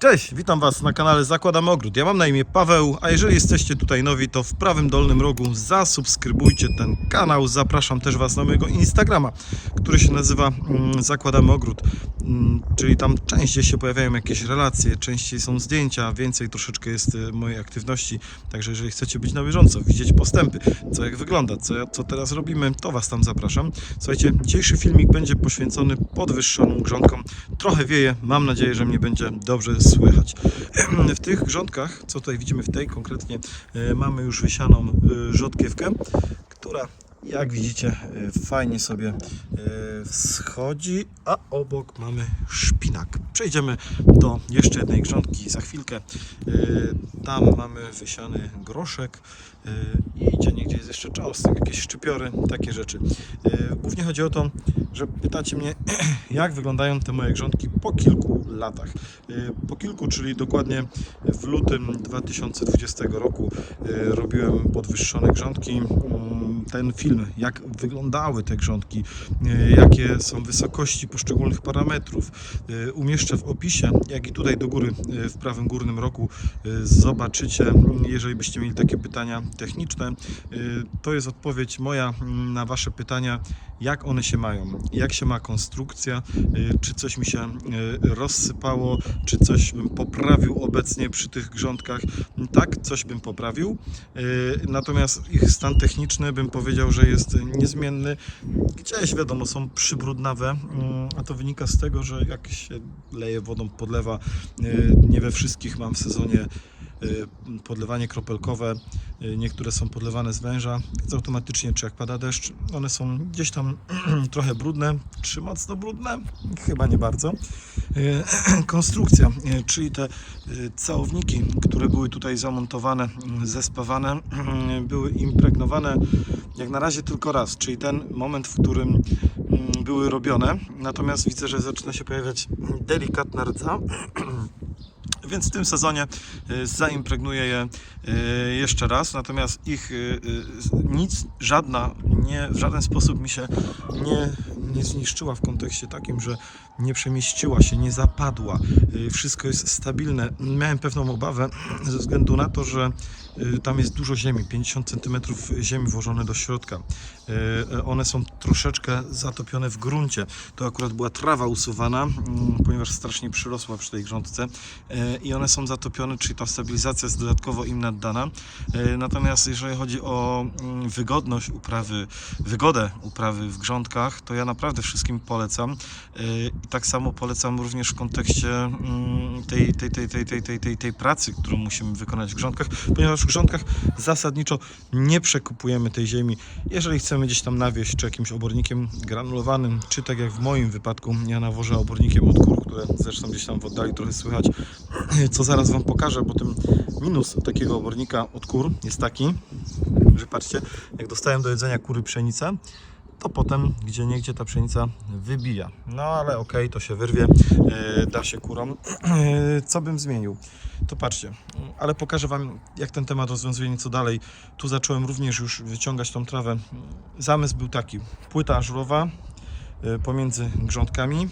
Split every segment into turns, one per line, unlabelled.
Cześć, witam Was na kanale Zakładamy Ogród. Ja mam na imię Paweł, a jeżeli jesteście tutaj nowi, to w prawym dolnym rogu zasubskrybujcie ten kanał. Zapraszam też Was na mojego Instagrama, który się nazywa mm, Zakładamy Ogród. Mm, Czyli tam częściej się pojawiają jakieś relacje, częściej są zdjęcia, więcej troszeczkę jest y, mojej aktywności. Także jeżeli chcecie być na bieżąco, widzieć postępy, co jak wygląda, co, co teraz robimy, to Was tam zapraszam. Słuchajcie, dzisiejszy filmik będzie poświęcony podwyższonym grządkom. Trochę wieje, mam nadzieję, że mnie będzie dobrze słychać. W tych grządkach, co tutaj widzimy w tej konkretnie, e, mamy już wysianą e, rzodkiewkę, która jak widzicie e, fajnie sobie e, wschodzi, a obok mamy szpinak. Przejdziemy do jeszcze jednej grządki za chwilkę. E, Tam mamy wysiany groszek i gdzie niegdzie jest jeszcze czosnek, jakieś szczypiory, takie rzeczy. Głównie chodzi o to, że pytacie mnie, jak wyglądają te moje grządki po kilku latach. Po kilku, czyli dokładnie w lutym 2020 roku robiłem podwyższone grządki. Ten film, jak wyglądały te grządki, e, jakie są wysokości poszczególnych parametrów, e, umieszczę w opisie, jak i tutaj do góry e, w prawym górnym rogu e, zobaczycie, jeżeli byście mieli takie pytania techniczne. To jest odpowiedź moja mm, na Wasze pytania, jak one się mają, jak się ma konstrukcja, e, czy coś mi się e, rozsypało, czy coś bym poprawił obecnie przy tych grządkach. Tak, coś bym poprawił, e, natomiast ich stan techniczny bym powiedział, że jest niezmienny. Gdzieś wiadomo, są przybrudnawe, mm, a to wynika z tego, że jak się leje wodą, podlewa, nie we wszystkich mam w sezonie podlewanie kropelkowe, e, niektóre są podlewane z węża, więc automatycznie, czy jak pada deszcz, one są gdzieś tam trochę brudne, czy mocno brudne? Chyba nie bardzo. E, Konstrukcja, czyli te całowniki, które były tutaj zamontowane, mm, zespawane, były impregnowane jak na razie tylko raz, czyli ten moment, w którym mm, były robione. Natomiast widzę, że zaczyna się pojawiać delikatna rdza. Więc w tym sezonie y, zaimpregnuję je y, jeszcze raz, natomiast ich y, nic, żadna, nie, w żaden sposób mi się nie, nie zniszczyła w kontekście takim, że nie przemieściła się, nie zapadła. Wszystko jest stabilne. Miałem pewną obawę ze względu na to, że tam jest dużo ziemi, 50 cm ziemi włożone do środka. One są troszeczkę zatopione w gruncie. To akurat była trawa usuwana, mm, ponieważ strasznie przyrosła przy tej grządce e, i one są zatopione, czyli ta stabilizacja jest dodatkowo im naddana. E, natomiast jeżeli chodzi o mm, wygodność uprawy, wygodę uprawy w grządkach, to ja naprawdę wszystkim polecam. E, I tak samo polecam również w kontekście mm, tej, tej, tej, tej, tej, tej, tej, tej pracy, którą musimy wykonać w grządkach, ponieważ w grządkach zasadniczo nie przekupujemy tej ziemi. Jeżeli chcemy gdzieś tam nawieść czy jakimś obornikiem granulowanym, czy tak jak w moim wypadku, ja nawożę obornikiem od kur, które zresztą gdzieś tam w oddali trochę słychać, co zaraz Wam pokażę, bo tym minus takiego obornika od kur jest taki, że patrzcie, jak dostałem do jedzenia kury pszenicę, to potem gdzie niegdzie ta pszenica wybija. No ale okej, to się wyrwie, e, da się kurom. E, Co bym zmienił? To patrzcie, ale pokażę Wam, jak ten temat rozwiązuje nieco dalej. Tu zacząłem również już wyciągać tą trawę. Zamysł był taki, płyta ażurowa e, pomiędzy grządkami.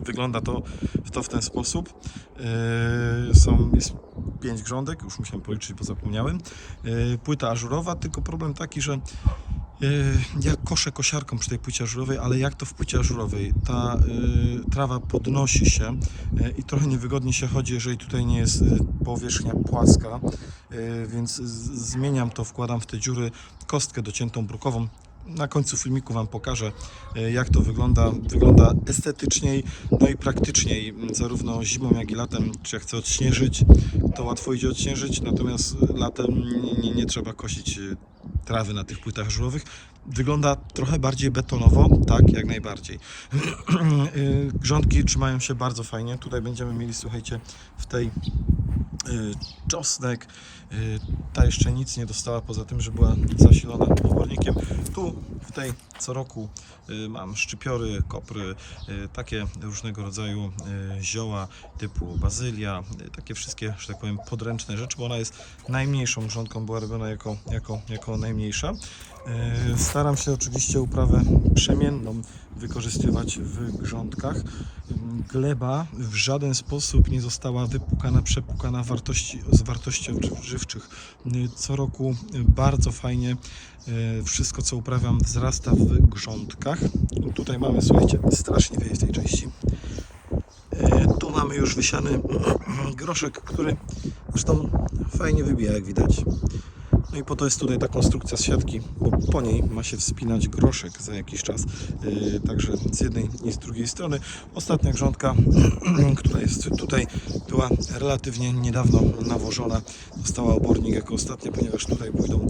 Wygląda to, to w ten sposób. Są, jest pięć grządek, już musiałem policzyć, bo zapomniałem. Płyta ażurowa, tylko problem taki, że Ja koszę kosiarką przy tej płycie ażurowej, ale jak to w płycie ażurowej? Ta y, trawa podnosi się y, i trochę niewygodnie się chodzi, jeżeli tutaj nie jest y, powierzchnia płaska, y, więc zmieniam to, wkładam w te dziury kostkę dociętą brukową. Na końcu filmiku Wam pokażę, y, jak to wygląda. Wygląda estetyczniej, no i praktyczniej, zarówno zimą, jak i latem. Czy jak chcę odśnieżyć, to łatwo idzie odśnieżyć, natomiast latem nie, nie, trzeba kosić y, trawy na tych płytach żurowych. Wygląda trochę bardziej betonowo, tak, jak najbardziej. Y, Grządki trzymają się bardzo fajnie. Tutaj będziemy mieli, słuchajcie, w tej czosnek. Y, Ta jeszcze nic nie dostała, poza tym, że była zasilona obornikiem. Tu w tej co roku y, mam szczypiory, kopry, y, takie różnego rodzaju y, zioła typu bazylia, y, takie wszystkie, że tak powiem, podręczne rzeczy, bo ona jest najmniejszą grządką, była robiona jako, jako, jako najmniejsza. E, Staram się oczywiście uprawę przemienną wykorzystywać w grządkach. Gleba w żaden sposób nie została wypukana, przepukana wartości, z wartości odżywczych. Co roku bardzo fajnie y, wszystko co uprawiam wzrasta w grządkach. Tutaj mamy, słuchajcie, strasznie wieje w tej części. E, Tu mamy już wysiany groszek, który zresztą fajnie wybija, jak widać. No i po to jest tutaj ta konstrukcja z siatki, bo po niej ma się wspinać groszek za jakiś czas. Yy, także z jednej i z drugiej strony. Ostatnia grządka, która jest tutaj, była relatywnie niedawno nawożona. Dostała obornik jako ostatnia, ponieważ tutaj pójdą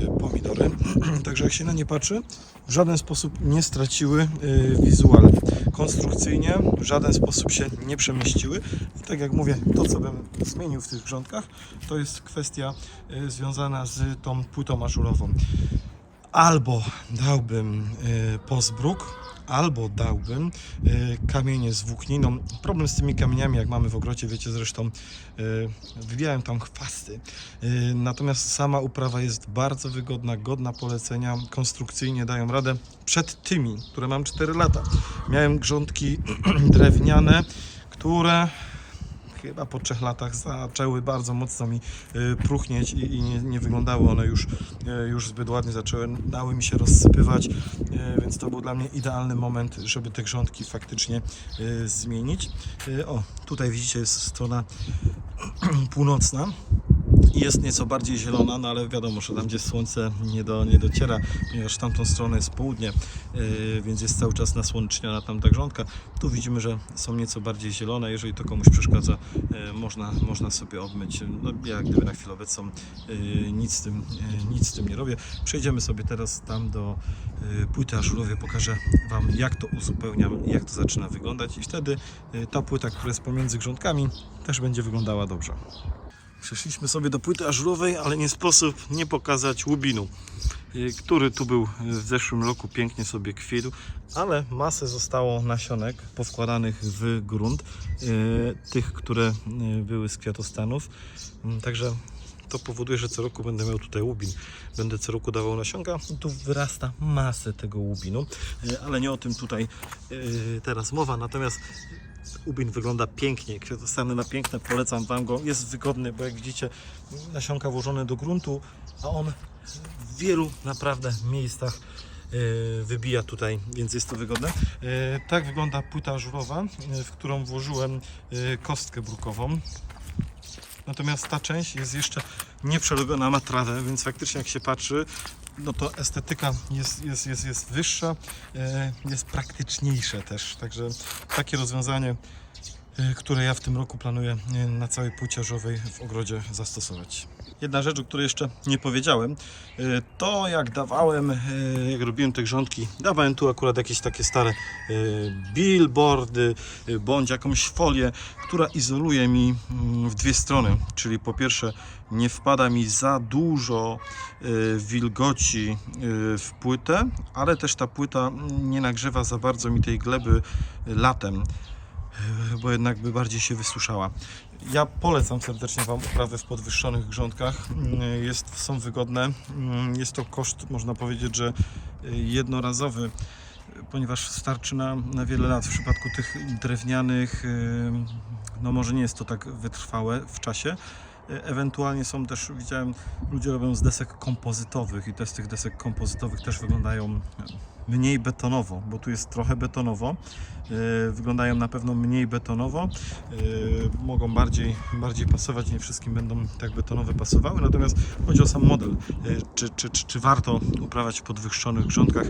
yy, pomidory. Także jak się na nie patrzy, w żaden sposób nie straciły yy, wizualnie. Konstrukcyjnie w żaden sposób się nie przemieściły. I tak jak mówię, to co bym zmienił w tych grządkach, to jest kwestia y, związana z tą płytą ażurową. Albo dałbym y, pozbruk, albo dałbym y, kamienie z włókniną. Problem z tymi kamieniami, jak mamy w ogrodzie, wiecie zresztą, y, tam chwasty. Y, natomiast sama uprawa jest bardzo wygodna, godna polecenia, konstrukcyjnie dają radę. Przed tymi, które mam 4 lata, miałem grządki drewniane, które chyba po trzech latach zaczęły bardzo mocno mi y, próchnieć i, i nie, nie wyglądały one już, y, już zbyt ładnie, zaczęły dały mi się rozsypywać, y, więc to był dla mnie idealny moment, żeby te grządki faktycznie zmienić. O, tutaj widzicie jest strona północna jest nieco bardziej zielona, no ale wiadomo, że tam gdzie słońce nie, do, nie dociera, ponieważ tamtą stronę jest południe, yy, więc jest cały czas nasłoneczniona tamta grządka. Tu widzimy, że są nieco bardziej zielone, jeżeli to komuś przeszkadza, yy, można, można sobie obmyć. No, ja gdyby na chwilę obecną yy, nic, z tym, nic z tym nie robię. Przejdziemy sobie teraz tam do płyty ażurowej, pokażę Wam jak to uzupełniam, jak to zaczyna wyglądać i wtedy ta płyta, która jest pomiędzy grządkami też będzie wyglądała dobrze. Przeszliśmy sobie do płyty ażurowej, ale nie sposób nie pokazać łubinu, y, który tu był w zeszłym roku, pięknie sobie kwitł, ale masę zostało nasionek powkładanych w grunt, y, tych, które y, były z kwiatostanów, Mm, także to powoduje, że co roku będę miał tutaj łubin. Będę co roku dawał nasionka. Tu wyrasta masę tego łubinu, ale nie o tym tutaj teraz mowa, natomiast Ubin wygląda pięknie, kwiatostany ma piękne, polecam Wam go. Jest wygodny, bo jak widzicie, nasionka włożone do gruntu, a on w wielu naprawdę miejscach e, wybija tutaj, więc jest to wygodne. E, Tak wygląda płyta ażurowa, e, w którą włożyłem kostkę brukową. Natomiast ta część jest jeszcze nie przerobiona na trawę, więc faktycznie jak się patrzy, no to estetyka jest, jest, jest, jest wyższa, e, jest praktyczniejsze też. Także takie rozwiązanie, e, które ja w tym roku planuję e, na całej ażowej w ogrodzie zastosować. Jedna rzecz, o której jeszcze nie powiedziałem, e, to jak dawałem, e, jak robiłem te grządki, dawałem tu akurat jakieś takie stare e, billboardy, bądź jakąś folię, która izoluje mi mm, w dwie strony. Czyli po pierwsze nie wpada mi za dużo wilgoci w płytę, ale też ta płyta nie nagrzewa za bardzo mi tej gleby latem, bo jednak by bardziej się wysuszała. Ja polecam serdecznie Wam uprawę w podwyższonych grządkach. Mm, Jest, są wygodne. Mm, Jest to koszt, można powiedzieć, że e, jednorazowy ponieważ starczy na, na wiele lat. W przypadku tych drewnianych, y, no może nie jest to tak wytrwałe w czasie. Y, Ewentualnie są też, widziałem, ludzie robią z desek kompozytowych i te z tych desek kompozytowych też wyglądają mniej betonowo, bo tu jest trochę betonowo. Y, Wyglądają na pewno mniej betonowo. Mogą bardziej, bardziej pasować, nie wszystkim będą tak betonowe pasowały. Natomiast chodzi o sam model. Czy, czy, czy, czy warto uprawiać w podwyższonych grządkach?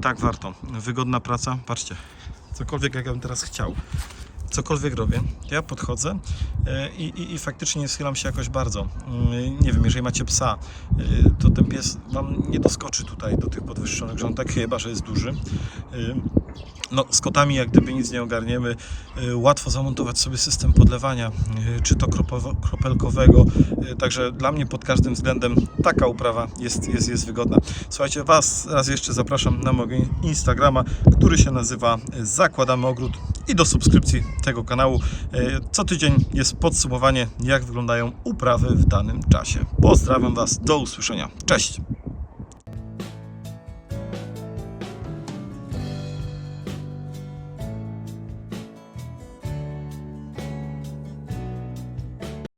Tak, warto. Wygodna praca. Patrzcie, cokolwiek jak ja bym teraz chciał cokolwiek robię, ja podchodzę e, i, i, i faktycznie nie schylam się jakoś bardzo. Mm, Nie wiem, jeżeli macie psa, e, to ten pies Wam nie doskoczy tutaj do tych podwyższonych grządek, chyba że jest duży. No, z kotami jak gdyby nic nie ogarniemy. E, Łatwo zamontować sobie system podlewania, e, czy to kropelkowego. E, Także dla mnie pod każdym względem taka uprawa jest, jest, jest wygodna. Słuchajcie, Was raz jeszcze zapraszam na mojego Instagrama, który się nazywa Zakładamy Ogród i do subskrypcji tego kanału. Co tydzień jest podsumowanie, jak wyglądają uprawy w danym czasie. Pozdrawiam Was, do usłyszenia. Cześć!